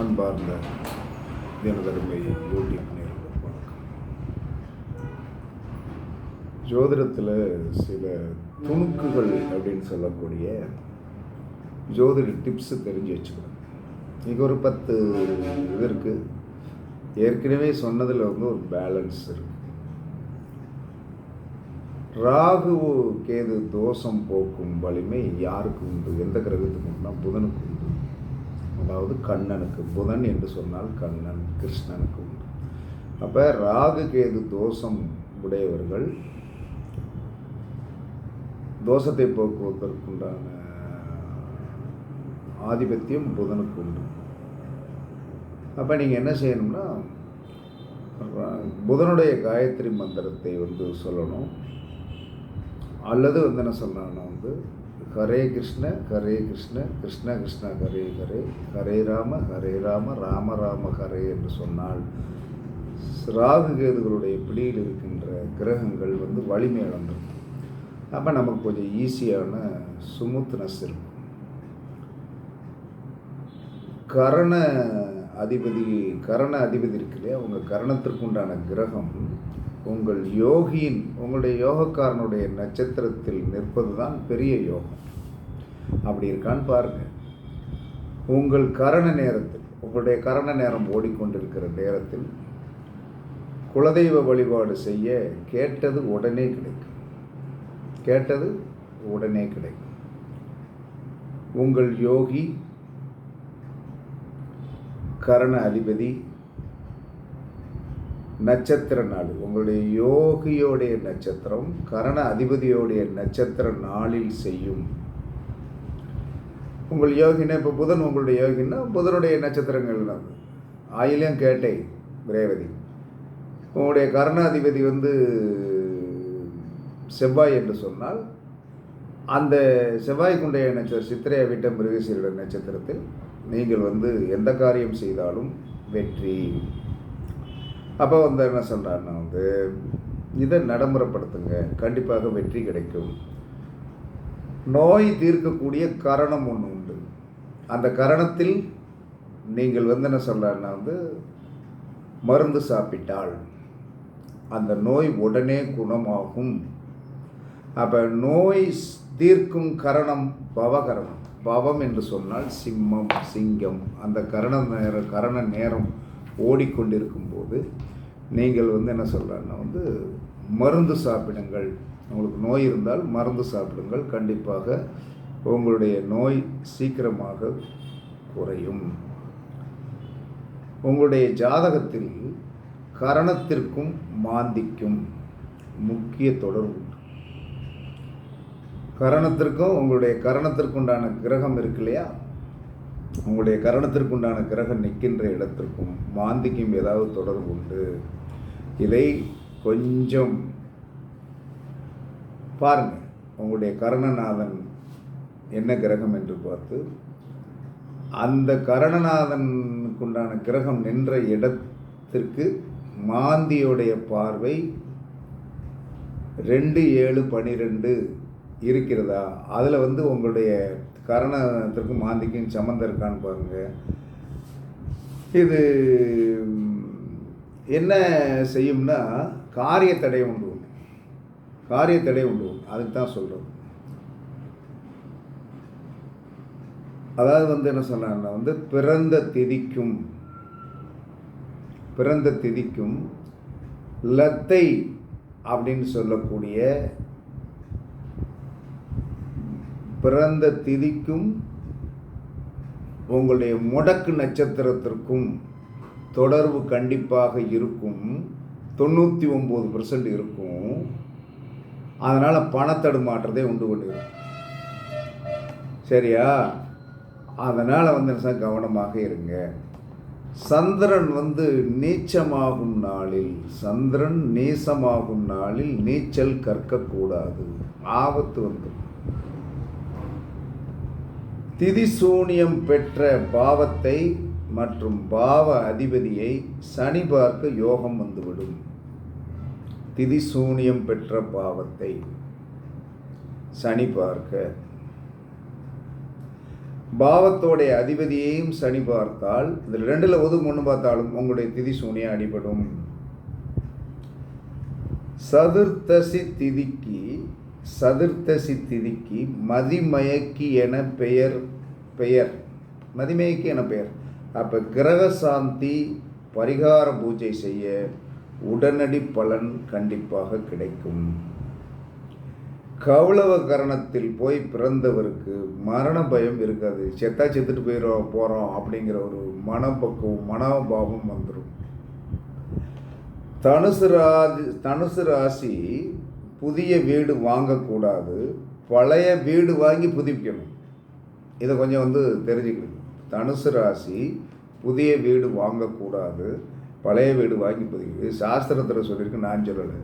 அன்பார்ந்த தினதருமை யூடியூப் நேர்களுக்கு வணக்கம். ஜோதிடத்தில் சில துணுக்குகள் அப்படின்னு சொல்லக்கூடிய ஜோதிட டிப்ஸு தெரிஞ்சு வச்சுக்கணும். இங்கே ஒரு பத்து இது இருக்குது ஏற்கனவே சொன்னதில் வந்து ஒரு பேலன்ஸ் இருக்கு. ராகு கேது தோஷம் போக்கும் வலிமை யாருக்கு உண்டு? எந்த கிரகத்துக்கு உண்டுனா புதனுக்கு உண்டு. அதாவது கண்ணனுக்கு புதன் என்று சொன்னால் கண்ணன் கிருஷ்ணனுக்கு உண்டு. அப்போ ராகு கேது தோஷம் உடையவர்கள் தோஷத்தை போக்குவதற்குண்டான ஆதிபத்தியம் புதனுக்கு உண்டு. அப்போ நீங்கள் என்ன செய்யணும்னா புதனுடைய காயத்ரி மந்திரத்தை வந்து சொல்லணும். அல்லது வந்து என்ன சொல்லணும்னா வந்து ஹரே கிருஷ்ண ஹரே கிருஷ்ண கிருஷ்ண கிருஷ்ண ஹரே ஹரே. ஹரே ராம ஹரே ராம ராம ராம ஹரே என்று சொன்னால் ராகு கேதுகளுடைய பிடியில் இருக்கின்ற கிரகங்கள் வந்து வலிமை இழந்துடும் அப்போ நமக்கு கொஞ்சம் ஈஸியான சுமுத்னஸ் இருக்கும். கரண அதிபதி கரண அதிபதி இருக்கு இல்லையா? உங்கள் கரணத்திற்குண்டான கிரகம் உங்கள் யோகியின் உங்களுடைய யோகக்காரனுடைய நட்சத்திரத்தில் நிற்பது தான் பெரிய யோகம். அப்படி இருக்கான்னு பாருங்கள் உங்கள் கரண நேரத்தில் உங்களுடைய கரண நேரம் ஓடிக்கொண்டிருக்கிற நேரத்தில் குலதெய்வ வழிபாடு செய்ய கேட்டது உடனே கிடைக்கும். கேட்டது உடனே கிடைக்கும். உங்கள் யோகி கரண அதிபதி நட்சத்திர நாள். உங்களுடைய யோகியோடைய நட்சத்திரம் கரண அதிபதியோடைய நட்சத்திர நாளில் செய்யும் உங்கள் யோகினா இப்போ புதன் உங்களுடைய யோகின்னா புதனுடைய நட்சத்திரங்கள் ஆயிலையும் கேட்டை ரேவதி. உங்களுடைய கருணாதிபதி வந்து செவ்வாய் என்று சொன்னால் அந்த செவ்வாய்க்குண்டைய நட்சத்திர சித்திரையை விட்ட மிருகசீரிட நட்சத்திரத்தில் நீங்கள் வந்து எந்த காரியம் செய்தாலும் வெற்றி. அப்போ வந்து என்ன சொல்கிறாருன்னா வந்து இதை நடைமுறைப்படுத்துங்க. கண்டிப்பாக வெற்றி கிடைக்கும். நோய் தீர்க்கக்கூடிய கரணம் ஒன்று உண்டு. அந்த கரணத்தில் நீங்கள் வந்து என்ன சொல்கிறாருன்னா வந்து மருந்து சாப்பிட்டால் அந்த நோய் உடனே குணமாகும். அப்போ நோய் தீர்க்கும் கரணம் பவகரணம். பவம் என்று சொன்னால் சிம்மம் சிங்கம். அந்த கரண நேரம் கரண நேரம் ஓடிக்கொண்டிருக்கும் போது நீங்கள் வந்து என்ன சொல்கிறன்னா வந்து மருந்து சாப்பிடுங்கள். உங்களுக்கு நோய் இருந்தால் மருந்து சாப்பிடுங்கள். கண்டிப்பாக உங்களுடைய நோய் சீக்கிரமாக குறையும். உங்களுடைய ஜாதகத்தில் கரணத்திற்கும் மாந்திக்கும் முக்கிய தொடர்பு உண்டு. கரணத்திற்கும் உங்களுடைய கரணத்திற்குண்டான கிரகம் இருக்கு இல்லையா? உங்களுடைய கரணத்திற்குண்டான கிரகம் நிற்கின்ற இடத்திற்கும் மாந்திக்கும் ஏதாவது தொடர்பு உண்டு. இதை கொஞ்சம் பாருங்கள் உங்களுடைய கரணநாதன் என்ன கிரகம் என்று பார்த்து அந்த கரணநாதனுக்குண்டான கிரகம் நின்ற இடத்திற்கு மாந்தியுடைய பார்வை ரெண்டு ஏழு பனிரெண்டு இருக்கிறதா? அதில் வந்து உங்களுடைய கரணத்திற்கும் மாந்திக்கும் சம்மந்தம் இருக்கான்னு பாருங்கள் இது என்ன செய்யும்னா காரிய தடை உண்டு காரிய தடை உண்டு அதுக்கு தான் சொல்கிறோம் அதாவது வந்து என்ன சொன்னாங்கன்னா வந்து பிறந்த திதிக்கும் பிறந்த திதிக்கும் லத்தை அப்படின்னு சொல்லக்கூடிய பிறந்த திதிக்கும் உங்களுடைய முடக்கு நட்சத்திரத்திற்கும் தொடர்பு கண்டிப்பாக இருக்கும். தொண்ணூற்றி ஒம்பது பர்சன்ட் இருக்கும். அதனால் பணத்தடுமாற்றத்தை உண்டு கொண்டிருக்கும் சரியா? அதனால் வந்து சார் கவனமாக இருங்க. சந்திரன் வந்து நீச்சமாகும் நாளில் சந்திரன் நீசமாகும் நாளில் நீச்சல் கற்கக்கூடாது. ஆபத்து வந்து. திதிசூனியம் பெற்ற பாவத்தை மற்றும் பாவ அதிபதியை சனி பார்க்க யோகம் வந்துவிடும். திதிசூனியம் பெற்ற பாவத்தை சனி பார்க்க. பாவத்தோடைய அதிபதியையும் சனி பார்த்தால் இதில் ரெண்டில் ஒது ஒன்று பார்த்தாலும் உங்களுடைய திதி சூனியம் அடிபடும். சதுர்த்தசி திதிக்கு சதுர்த்தசி திதிக்கு மதிமயக்கி என பெயர் பெயர். மதிமயக்கி என பெயர். அப்போ கிரக சாந்தி பரிகார பூஜை செய்ய உடனடி பலன் கண்டிப்பாக கிடைக்கும். கௌளவ கரணத்தில் போய் பிறந்தவருக்கு மரண பயம் இருக்காது. செத்தா செத்துட்டு போயிடும் போகிறோம் அப்படிங்கிற ஒரு மனப்பக்குவம் மனோபாவம் வந்துடும் தனுசு ராசி தனுசு ராசி புதிய வீடு வாங்கக்கூடாது. பழைய வீடு வாங்கி புதுப்பிக்கணும். இதை கொஞ்சம் வந்து தெரிஞ்சுக்கணும். தனுசு ராசி புதிய வீடு வாங்கக்கூடாது. பழைய வீடு வாங்கி புதுப்பிக்க சாஸ்திரத்தில் சொல்லியிருக்கு நான் சொல்லலை.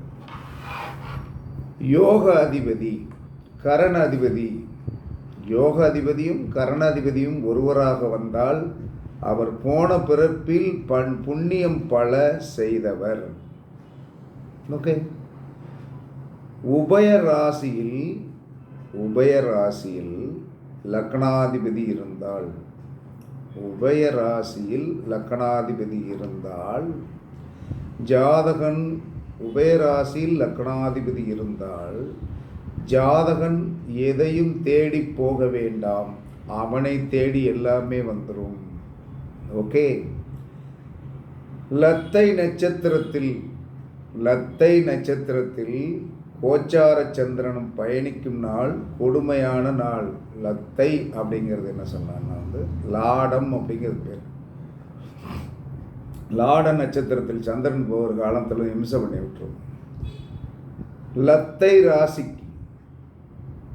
யோக அதிபதி கரண அதிபதி யோக அதிபதியும் கரணாதிபதியும் ஒருவராக வந்தால் அவர் போன பிறப்பில் பண் புண்ணியம் பல செய்தவர். ஓகே. உபயராசியில் உபயராசியில் லக்னாதிபதி இருந்தால் உபய ராசியில் லக்னாதிபதி இருந்தால் ஜாதகன் உபயராசியில் லக்னாதிபதி இருந்தால் ஜாதகன் எதையும் தேடி போக வேண்டாம். அவனை தேடி எல்லாமே வந்துடும் ஓகே? லத்தை நட்சத்திரத்தில் லத்தை நட்சத்திரத்தில் கோச்சார சந்திரனும் பயணிக்கும் நாள் கொடுமையான நாள் லத்தை அப்படிங்கிறது என்ன சொன்னான்னா வந்து லாடம் அப்படிங்கிறது பேர். லாட நட்சத்திரத்தில் சந்திரன் போகிற காலத்தில் இம்சம் பண்ணி விட்டுரும். லத்தை ராசிக்கு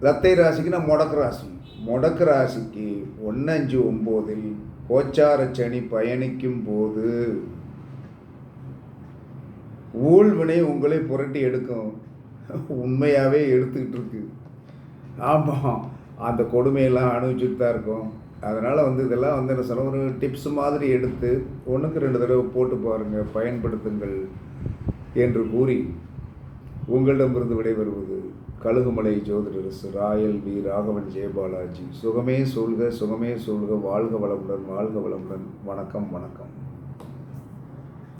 லத்தை ராசிக்குன்னா முடக்கு ராசி. முடக்கு ராசிக்கு ஒன்று அஞ்சு ஒம்போதில் கோச்சார சனி பயணிக்கும் போது ஊழ்வினை உங்களை புரட்டி எடுக்கும். உண்மையாகவே எடுத்துக்கிட்டு இருக்கு. ஆமாம் அந்த கொடுமையெல்லாம் அனுபவிச்சுட்டு தான் இருக்கும். அதனால் வந்து இதெல்லாம் வந்து என்ன சொல்ல ஒரு டிப்ஸ் மாதிரி எடுத்து ஒன்றுக்கு ரெண்டு தடவை போட்டு பாருங்கள் பயன்படுத்துங்கள் என்று கூறி உங்களிடமிருந்து விடைபெறுவது கழுகுமலை ஜோதிடரசு ராயல் வி. ராகவன் ஜெயபாலாஜி. சுகமே சொல்க சுகமே சொல்க வாழ்க வளமுடன் வாழ்க வளமுடன். வணக்கம் வணக்கம்.